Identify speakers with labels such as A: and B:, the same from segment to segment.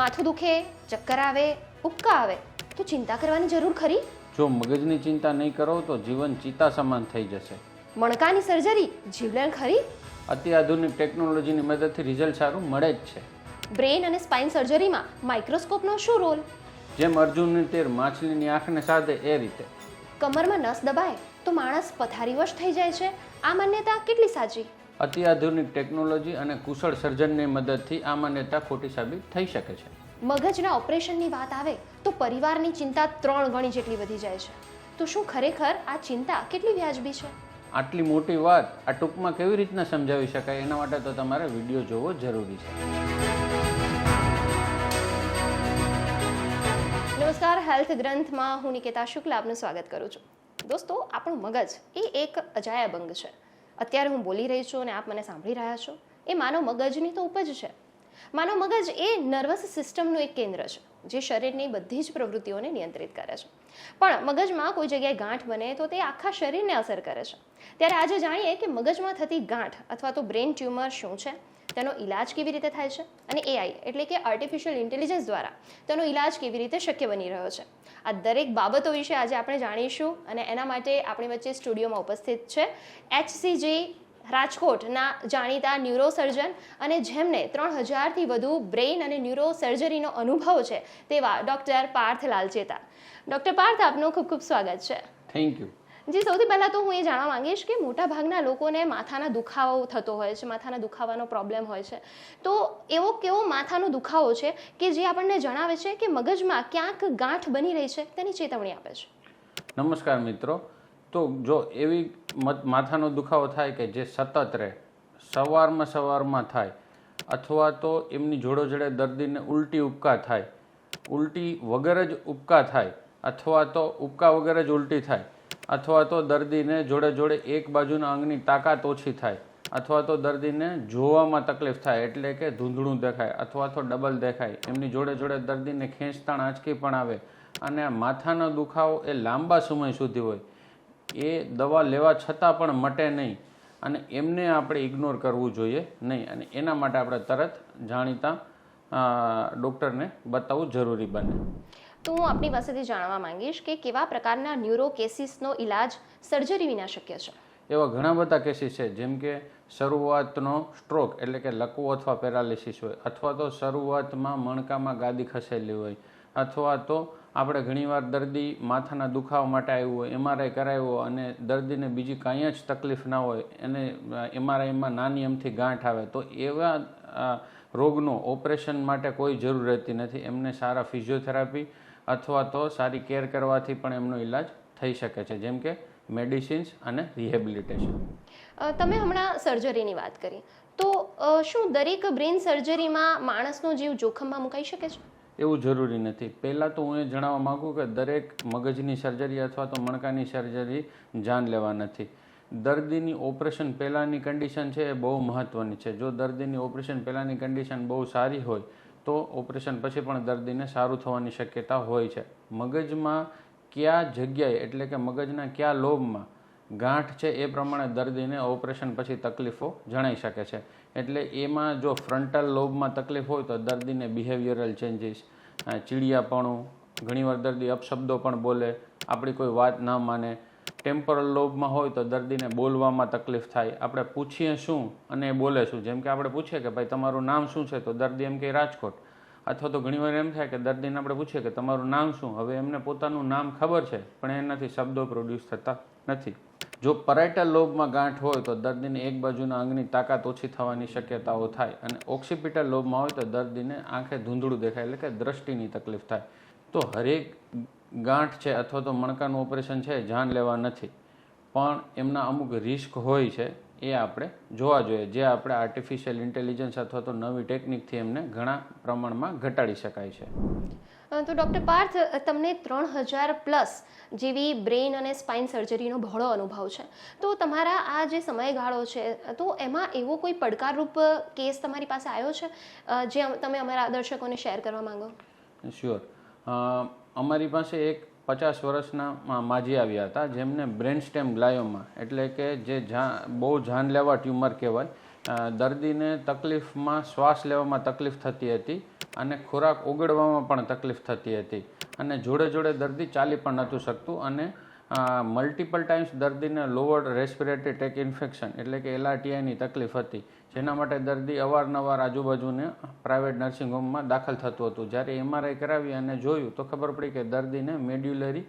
A: માથું દુખે ચક્કર આવે ઉબકા આવે તો ચિંતા કરવાની જરૂર ખરી?
B: જો મગજની ચિંતા નહીં કરો તો જીવન ચિતા સમાન થઈ જશે.
A: મણકાની સર્જરી જીવલેણ ખરી?
B: અત્યાધુનિક ટેકનોલોજીની મદદથી રિઝલ્ટ સારું મળે જ છે.
A: બ્રેન અને સ્પાઇન સર્જરીમાં માઇક્રોસ્કોપનો શું રોલ
B: જેમ અર્જુનની તીર માછલીની આંખને સાધે એ રીતે.
A: કમરમાં નસ દબાય તો માણસ પથારીવશ થઈ જાય છે. આ માન્યતા કેટલી સાચી?
B: અતિ આધુનિક ટેકનોલોજી અને કુશળ સર્જનની મદદથી આ માન્યતા ખોટી સાબિત થઈ શકે છે.
A: મગજના ઓપરેશનની વાત આવે તો પરિવારની ચિંતા ત્રણ ગણી જેટલી વધી જાય છે. તો શું ખરેખર આ ચિંતા કેટલી વ્યાજબી છે?
B: આટલી મોટી વાત આ ટૂંકમાં કેવી રીતના સમજાવી શકાય? એના માટે તો તમારે વીડિયો જોવો જરૂરી છે.
A: નમસ્કાર હેલ્થ ગ્રંથમાં હું નિકેતા શુક્લ આપનું સ્વાગત કરું છું. દોસ્તો આપણું મગજ એ એક અજાયબ અંગ છે. અત્યારે હું બોલી રહી છું અને આપ મને સાંભળી રહ્યા છો, એ માનવ મગજની તો ઉપજ છે. માનવ મગજ એ નર્વસ સિસ્ટમનું એક કેન્દ્ર છે, જે શરીરની બધી જ પ્રવૃત્તિઓને નિયંત્રિત કરે છે. પણ મગજમાં કોઈ જગ્યાએ ગાંઠ બને તો તે આખા શરીરને અસર કરે છે. ત્યારે આજે જાણીએ કે મગજમાં થતી ગાંઠ અથવા તો બ્રેન ટ્યુમર શું છે? તેનો ઈલાજ કેવી રીતે થાય છે? અને એઆઈ એટલે કે આર્ટિફિશિયલ ઇન્ટેલિજન્સ દ્વારા તેનો ઈલાજ કેવી રીતે શક્ય બની રહ્યો છે? આ દરેક બાબતો વિશે આજે આપણે જાણીશું અને એના માટે આપણી વચ્ચે સ્ટુડિયોમાં ઉપસ્થિત છે એચસીજી રાજકોટના જાણીતા ન્યુરોસર્જન અને જેમને ત્રણ હજારથી વધુ બ્રેઇન અને ન્યુરોસર્જરીનો અનુભવ છે તેવા ડૉક્ટર પાર્થ લાલચેતા ડૉક્ટર પાર્થ, આપનું ખૂબ ખૂબ સ્વાગત છે.
B: થેન્ક યુ
A: જી, સૌથી પહેલાં તો હું એ જાણવા માંગીશ કે મોટા ભાગના લોકોને માથાના દુખાવો થતો હોય છે, માથાના દુખાવાનો પ્રોબ્લેમ હોય છે. તો એવો કેવો માથાનો દુખાવો છે કે જે આપણને જણાવે છે કે મગજમાં ક્યાંક ગાંઠ બની રહી છે, તેની ચેતવણી આપે છે.
B: નમસ્કાર મિત્રો. તો જો એવી માથાનો દુખાવો થાય કે જે સતત રહે, સવારમાં સવારમાં થાય, અથવા તો એમની જોડોજોડે દર્દીને ઉલટી ઉપકા થાય, ઉલટી વગર જ ઉપકા થાય, અથવા તો ઉપકા વગર જ ઉલટી થાય અથવા તો દર્દીને જોડે જોડે એક બાજુના અંગની તાકાત ઓછી થાય, અથવા તો દર્દીને જોવામાં તકલીફ થાય એટલે કે ધૂંધળું દેખાય, અથવા તો ડબલ દેખાય. એમની જોડે જોડે દર્દીને ખેંચતાણ આંચકી પણ આવે અને માથાનો દુખાવો એ લાંબા સમય સુધી હોય. એ દવા લેવા છતાં પણ મટે નહીં અને એમને આપણે ઇગ્નોર કરવું જોઈએ નહીં અને એના માટે આપણે તરત જાણીતા ડૉક્ટરને બતાવવું જરૂરી બને.
A: તો હું આપની પાસેથી જાણવા માંગીશ કે કેવા પ્રકારના ન્યુરો કેસીસનો ઈલાજ સર્જરી વિના શક્ય છે?
B: એવા ઘણા બધા કેસીસ છે, જેમ કે શરૂઆતનો સ્ટ્રોક એટલે કે લકવો અથવા પેરાલિસિસ હોય, અથવા તો શરૂઆતમાં મણકામાં ગાદી ખસેલી હોય, અથવા તો આપણે ઘણીવાર દર્દી માથાના દુખાવા માટે આવ્યું હોય એમઆરઆઈ કરાવ્યો અને દર્દીને બીજી કાંઈ જ તકલીફ ના હોય, એને એમઆરઆઈમાં નાની એમથી ગાંઠ આવે, તો એવા રોગનો ઓપરેશન માટે કોઈ જરૂર રહેતી નથી. એમને સારા ફિઝિયોથેરાપી અથવા તો સારી કેર કરવાથી પણ એમનો ઈલાજ થઈ શકે છે જેમ કે મેડિસિન્સ અને રિહેબિલિટેશન
A: તમે હમણાં સર્જરીની વાત કરી. તો શું દરેક બ્રેન સર્જરીમાં માણસનો જીવ જોખમમાં મુકાઈ શકે છે?
B: એવું જરૂરી નથી. પહેલાં તો હું એ જણાવવા માગું કે દરેક મગજની સર્જરી અથવા તો મણકાની સર્જરી જાન લેવા નથી. દર્દીની ઓપરેશન પહેલાંની કન્ડિશન છે એ બહુ મહત્ત્વની છે. જો દર્દીની ઓપરેશન પહેલાંની કન્ડિશન બહુ સારી હોય તો ઓપરેશન પછી પણ દર્દીને સારું થવાની શક્યતા હોય છે. મગજમાં કયા જગ્યાએ, એટલે કે મગજના કયા લોબમાં ગાંઠ છે એ પ્રમાણે દર્દીને ઓપરેશન પછી તકલીફો જણાઈ શકે છે. એટલે એમાં જો ફ્રન્ટલ લોબમાં તકલીફ હોય તો દર્દીને બિહેવિયરલ ચેન્જીસ ચીડિયાપણું, ઘણીવાર દર્દી અપશબ્દો પણ બોલે, આપણી કોઈ વાત ના માને ટેમ્પરલ લોબમાં હોય તો દર્દીને બોલવામાં તકલીફ થાય. આપણે પૂછીએ શું અને એ બોલે શું. જેમ કે આપણે પૂછીએ કે ભાઈ, તમારું નામ શું છે? તો દર્દી એમ કે રાજકોટ. અથવા તો ઘણીવાર એમ થાય કે દર્દીને આપણે પૂછીએ કે, તમારું નામ શું? હવે એમને પોતાનું નામ ખબર છે, પણ એનાથી શબ્દો પ્રોડ્યુસ થતા નથી. જો પરાઇટલ લોબમાં ગાંઠ હોય તો દર્દીને એક બાજુના અંગની તાકાત ઓછી થવાની શક્યતાઓ થાય અને ઓક્સિપિટલ લોબમાં હોય તો દર્દીને આંખે ધૂંધળું દેખાય, એટલે કે દ્રષ્ટિની તકલીફ થાય. તો હરેક ગાંઠ છે અથવા તો મણકાનું ઓપરેશન છે જાન લેવા નથી. પણ એમના અમુક રિસ્ક હોય છે એ આપણે જોવા જોઈએ. જે આપણે આર્ટિફિશિયલ ઇન્ટેલિજન્સ અથવા તો નવી ટેકનિકથી એમને ઘણા પ્રમાણમાં ઘટાડી શકાય છે.
A: તો ડૉક્ટર પાર્થ તમને ત્રણ હજાર પ્લસ જેવી બ્રેઇન અને સ્પાઇન સર્જરીનો બહોળો અનુભવ છે. તો તમારા આ જે સમયગાળો છે તો એમાં એવો કોઈ પડકારરૂપ કેસ તમારી પાસે આવ્યો છે? જે તમે અમારા દર્શકોને શેર કરવા માંગો?
B: શ્યોર અમારી પાસે એક પચાસ વર્ષના માજી આવ્યા હતા, જેમને બ્રેન સ્ટેમ ગ્લાયોમા, એટલે કે જે બહુ જાનલેવા ટ્યુમર કહેવાય દર્દીને તકલીફમાં શ્વાસ લેવામાં તકલીફ થતી હતી અને ખોરાક ઓગળવામાં પણ તકલીફ થતી હતી. અને જોડે જોડે દર્દી ચાલી પણ નહોતું શકતું અને મલ્ટિપલ ટાઈમ્સ દર્દીને લોઅર રેસ્પિરેટરી ટેક ઇન્ફેક્શન એટલે કે એલઆરટીઆઈની તકલીફ હતી, જેના માટે દર્દી અવારનવાર આજુબાજુને પ્રાઇવેટ નર્સિંગ હોમમાં દાખલ થતું હતું. જ્યારે એમઆરઆઈ કરાવી અને જોયું, તો ખબર પડી કે દર્દીને મેડ્યુલરી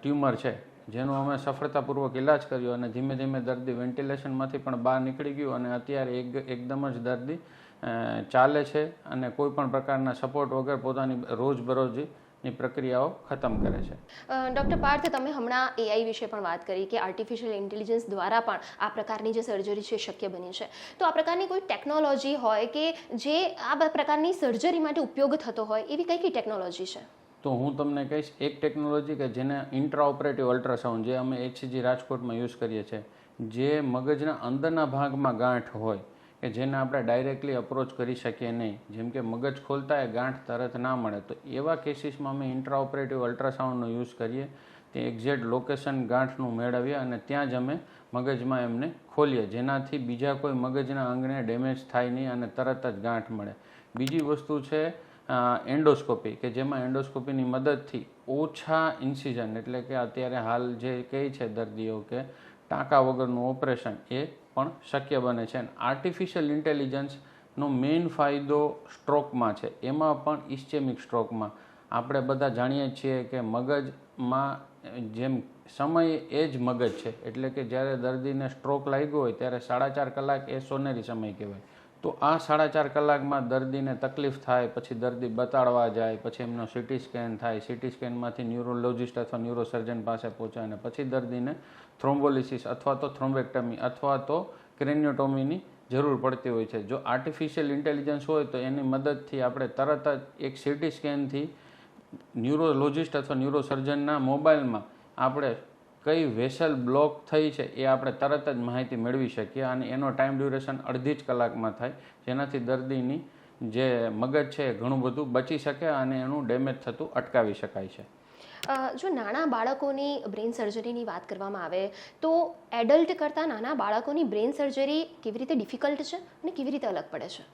B: ટ્યુમર છે, જેનો અમે સફળતાપૂર્વક ઇલાજ કર્યો અને ધીમે ધીમે દર્દી વેન્ટિલેશનમાંથી પણ બહાર નીકળી ગયું અને અત્યારે એક, એકદમ જ દર્દી ચાલે છે અને કોઈ પણ પ્રકારના સપોર્ટ વગર પોતાની રોજબરોજની પ્રક્રિયાઓ ખતમ કરે છે.
A: ડૉક્ટર પાર્થ તમે હમણાં એઆઈ વિશે પણ વાત કરી કે આર્ટિફિશિયલ ઇન્ટેલિજન્સ દ્વારા પણ આ પ્રકારની જે સર્જરી છે શક્ય બની છે. તો આ પ્રકારની કોઈ ટેકનોલોજી હોય કે જે આ પ્રકારની સર્જરી માટે ઉપયોગ થતો હોય એવી કઈ કઈ ટેકનોલોજી છે?
B: તો હું તમને કહીશ એક ટેકનોલોજી કે જેને ઇન્ટ્રા ઓપરેટિવ અલ્ટ્રાસાઉન્ડ જે અમે એચસીજી રાજકોટમાં યુઝ કરીએ છીએ જે મગજના અંદરના ભાગમાં ગાંઠ હોય કે જેને આપણે ડાયરેક્ટલી અપ્રોચ કરી શકીએ નહીં. જેમ કે મગજ ખોલતા એ ગાંઠ તરત ના મળે. તો એવા કેસીસમાં અમે ઇન્ટ્રા ઓપરેટિવ અલ્ટ્રાસાઉન્ડનો યુઝ કરીએ. તે એક્ઝેક્ટ લોકેશન ગાંઠનું મેળવીએ અને ત્યાં જ અમે મગજમાં એમને ખોલીએ. જેનાથી બીજા કોઈ મગજના અંગને ડેમેજ થાય નહીં અને તરત જ ગાંઠ મળે. બીજી વસ્તુ છે એન્ડોસ્કોપી કે જેમાં એન્ડોસ્કોપીની મદદથી ઓછા ઇન્સિઝન એટલે કે અત્યારે હાલ જે કહે છે દર્દીઓ કે ટાંકા વગરનું ઓપરેશન એ પણ શક્ય બને છે. આર્ટિફિશિયલ ઇન્ટેલિજન્સનો મેઇન ફાયદો સ્ટ્રોકમાં છે. એમાં પણ ઇસ્ચેમિક સ્ટ્રોકમાં. આપણે બધા જાણીએ છીએ કે મગજમાં જેમ સમય એ જ મગજ છે. એટલે કે જ્યારે દર્દીને સ્ટ્રોક લાગ્યો હોય ત્યારે સાડા ચાર કલાક એ સોનેરી સમય કહેવાય. તો આ સાડા ચાર કલાકમાં દર્દીને તકલીફ થાય, પછી દર્દી બતાડવા જાય, પછી એમનો સિટી સ્કેન થાય સિટી સ્કેનમાંથી ન્યુરોલોજિસ્ટ અથવા ન્યુરોસર્જન પાસે પહોંચાય અને પછી દર્દીને થ્રોમ્બોલિસિસ અથવા તો થ્રોમ્બેક્ટમી અથવા તો ક્રેન્યોટોમીની જરૂર પડતી હોય છે. જો આર્ટિફિશિયલ ઇન્ટેલિજન્સ હોય તો એની મદદથી આપણે તરત જ એક સિટી સ્કેનથી ન્યુરોલોજિસ્ટ અથવા ન્યુરોસર્જનના મોબાઈલમાં આપણે કઈ વેસલ બ્લોક થઈ છે એ આપણે તરત જ માહિતી મેળવી શકીએ અને એનો ટાઈમ ડ્યુરેશન અડધી જ કલાકમાં થાય. જેનાથી દર્દીની જે મગજ છે એ ઘણું બધું બચી શકે અને એનું ડેમેજ થતું અટકાવી શકાય છે.
A: જો નાના બાળકોની બ્રેન સર્જરીની વાત કરવામાં આવે તો એડલ્ટ કરતાં નાના બાળકોની બ્રેન સર્જરી કેવી રીતે ડિફિકલ્ટ છે અને કેવી રીતે અલગ પડે છે?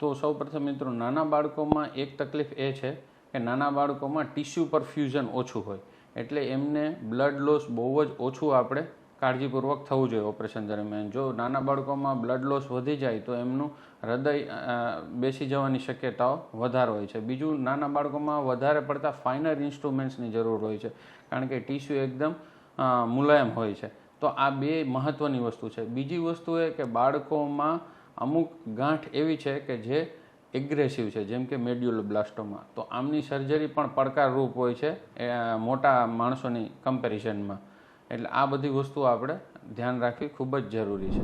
B: તો સૌપ્રથમ મિત્રો નાના બાળકોમાં એક તકલીફ એ છે કે નાના બાળકોમાં ટિશ્યુ પરફ્યુઝન ઓછું હોય. એટલે એમને બ્લડ લોસ બહુ જ ઓછું આપણે કાળજીપૂર્વક થવું જોઈએ ઓપરેશન દરમિયાન. જો નાના બાળકોમાં બ્લડ લોસ વધી જાય તો એમનું હૃદય બેસી જવાની શક્યતાઓ વધારે હોય છે. બીજું, નાના બાળકોમાં વધારે પડતા ફાઇનર ઇન્સ્ટ્રુમેન્ટ્સની જરૂર હોય છે. કારણ કે ટીસ્યુ એકદમ મુલાયમ હોય છે. તો આ બે મહત્ત્વની વસ્તુ છે. બીજી વસ્તુ એ કે બાળકોમાં અમુક ગાંઠ એવી છે કે જે એગ્રેસિવ છે જેમ કે મેડ્યુલોબ્લાસ્ટોમા. તો આમની સર્જરી પણ પડકારરૂપ હોય છે મોટા માણસોની કમ્પેરિઝનમાં એટલે આ બધી વસ્તુઓ આપણે ધ્યાન રાખવી ખૂબ જ જરૂરી છે.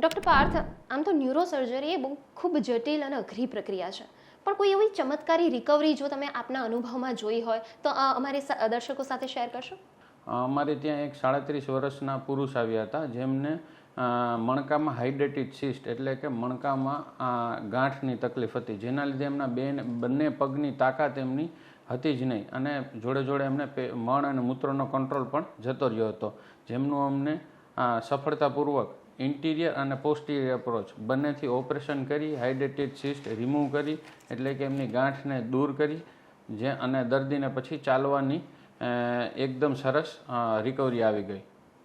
A: ડૉક્ટર પાર્થ આમ તો ન્યુરો સર્જરી એ બહુ ખૂબ જટિલ અને અઘરી પ્રક્રિયા છે. પણ કોઈ એવી ચમત્કારી રિકવરી જો તમે આપના અનુભવમાં જોઈ હોય તો અમારે દર્શકો સાથે શેર કરશો?
B: અમારે ત્યાં એક સાડત્રીસ વર્ષના પુરુષ આવ્યા હતા જેમને મણકામાં હાઇડ્રેટેડ સિસ્ટ એટલે કે મણકામાં આ ગાંઠની તકલીફ હતી. જેના લીધે એમના બે બંને પગની તાકાત એમની હતી જ નહીં. અને જોડે જોડે એમને મણ અને મૂત્રનો કંટ્રોલ પણ જતો રહ્યો હતો. જેમનું અમને સફળતાપૂર્વક ઇન્ટિરિયર અને પોસ્ટિરિયર અપ્રોચ બંનેથી ઓપરેશન કરી, હાઇડ્રેટેડ સિસ્ટ રિમૂવ કરી, એટલે કે એમની ગાંઠને દૂર કરી, જે, અને દર્દીને પછી ચાલવાની એકદમ સરસ રિકવરી આવી ગઈ.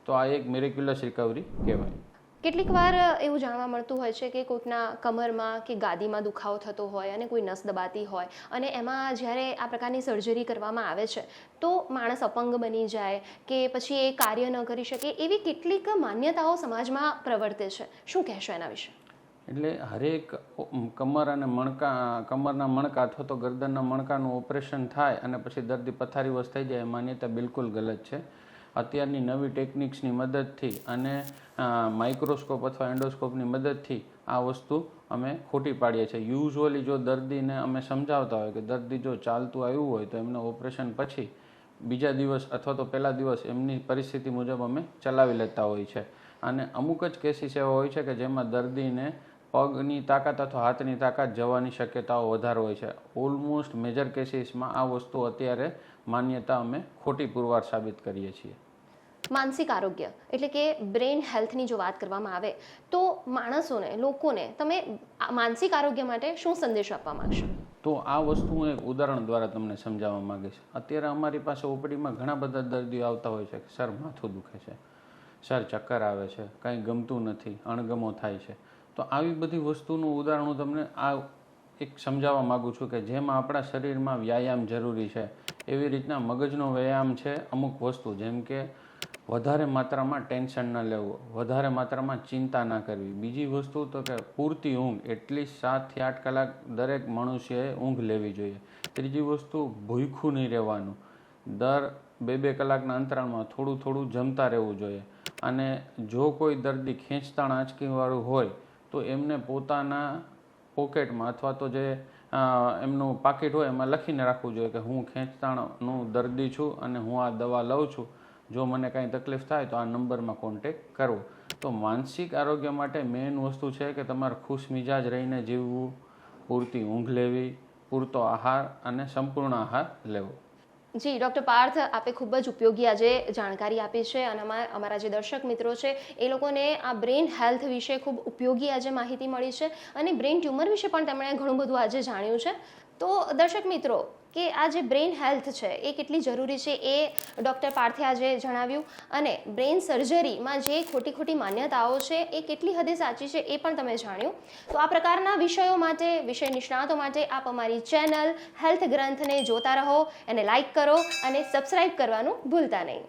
B: તો આ એક મેરેક્યુલસ રિકવરી કહેવાય.
A: કેટલીક વાર એવું જાણવા મળતું હોય છે કે કોઈકના કમરમાં કે ગાદીમાં દુખાવો થતો હોય અને કોઈ નસ દબાતી હોય અને એમાં જ્યારે આ પ્રકારની સર્જરી કરવામાં આવે છે તો માણસ અપંગ બની જાય કે પછી એ કાર્ય ન કરી શકે એવી કેટલીક માન્યતાઓ સમાજમાં પ્રવર્તે છે. શું કહેશો એના વિશે?
B: એટલે હરેક કમર અને મણકા કમરના મણકા અથવા તો ગરદનના મણકાનું ઓપરેશન થાય અને પછી દર્દી પથારીવશ થઈ જાય એ માન્યતા બિલકુલ ગલત છે. અત્યારની નવી ટેકનિક્સની મદદથી અને માઇક્રોસ્કોપ અથવા એન્ડોસ્કોપની મદદથી આ વસ્તુ અમે ખોટી પાડીએ છીએ. યુઝ્યુઅલી જો દર્દીને અમે સમજાવતા હોય કે દર્દી જો ચાલતું આવ્યું હોય તો એમને ઓપરેશન પછી બીજા દિવસ અથવા તો પહેલા દિવસ એમની પરિસ્થિતિ મુજબ અમે ચલાવી લેતા હોય છે. અને અમુક જ કેસીસ એવા હોય છે કે જેમાં દર્દીને પગની તાકાત અથવા હાથની તાકાત જવાની શક્યતાઓ વધારે હોય છે. ઓલમોસ્ટ મેજર કેસીસમાં આ વસ્તુ અત્યારે માન્યતા અમે ખોટી પુરવાર સાબિત કરીએ છીએ.
A: માનસિક આરોગ્ય, એટલે કે બ્રેઇન હેલ્થની જો વાત કરવામાં આવે, તો માણસોને, લોકોને તમે માનસિક આરોગ્ય માટે શું સંદેશ આપવા માંગશો?
B: તો આ વસ્તુ હું એક ઉદાહરણ દ્વારા તમને સમજાવવા માંગીશ. અત્યારે અમારી પાસે ઓપડીમાં ઘણા બધા દર્દીઓ આવતા હોય છે કે સર માથું દુખે છે, સર ચક્કર આવે છે, કાંઈ ગમતું નથી, અણગમો થાય છે. તો આવી બધી વસ્તુનું ઉદાહરણ હું તમને આ એક સમજાવવા માગું છું કે જેમાં આપણા શરીરમાં વ્યાયામ જરૂરી છે. એવી રીતના મગજનો વ્યાયામ છે અમુક વસ્તુ, જેમ કે વધારે માત્રામાં ટેન્શન ન લેવું, વધારે માત્રામાં ચિંતા ના કરવી. બીજી વસ્તુ તો કે પૂરતી ઊંઘ એટલીસ્ટ સાતથી આઠ કલાક દરેક મનુષ્યએ ઊંઘ લેવી જોઈએ. ત્રીજી વસ્તુ ભૂખું નહીં રહેવાનું. દર બે બે કલાકના અંતરાળમાં થોડું થોડું જમતા રહેવું જોઈએ. અને જો કોઈ દર્દી ખેંચતાણ આંચકીવાળું હોય, તો એમને પોતાના પોકેટમાં અથવા તો જે એમનું પાકીટ હોય, એમાં લખીને રાખવું જોઈએ કે હું ખેંચતાણનું દર્દી છું અને હું આ દવા લઉં છું. જો મને કાંઈ તકલીફ થાય તો આ નંબરમાં કોન્ટેક કરવો તો માનસિક આરોગ્ય માટે મેઇન વસ્તુ છે કે તમારે ખુશ મિજાજ રહીને જીવવું, પૂરતી ઊંઘ લેવી, પૂરતો આહાર અને સંપૂર્ણ આહાર લેવો.
A: જી, ડૉક્ટર પાર્થ આપે ખૂબ જ ઉપયોગી આજે જાણકારી આપી છે અને અમા- અમારા જે દર્શક મિત્રો છે, એ લોકોને આ બ્રેઇન હેલ્થ વિશે ખૂબ ઉપયોગી આજે માહિતી મળી છે અને બ્રેઇન ટ્યુમર વિશે પણ તેમણે ઘણું બધું આજે જાણ્યું છે. તો દર્શક મિત્રો કે આ જે બ્રેઇન હેલ્થ છે એ કેટલી જરૂરી છે એ ડૉક્ટર પાર્થે આજે જણાવ્યું. અને બ્રેઇન સર્જરીમાં જે ખોટી ખોટી માન્યતાઓ છે એ કેટલી હદે સાચી છે એ પણ તમે જાણ્યું. તો આ પ્રકારના વિષયો માટે, વિષય નિષ્ણાતો માટે આપ અમારી ચેનલ હેલ્થ ગ્રંથને જોતા રહો, એને લાઇક કરો અને સબસ્ક્રાઇબ કરવાનું ભૂલતા નહીં.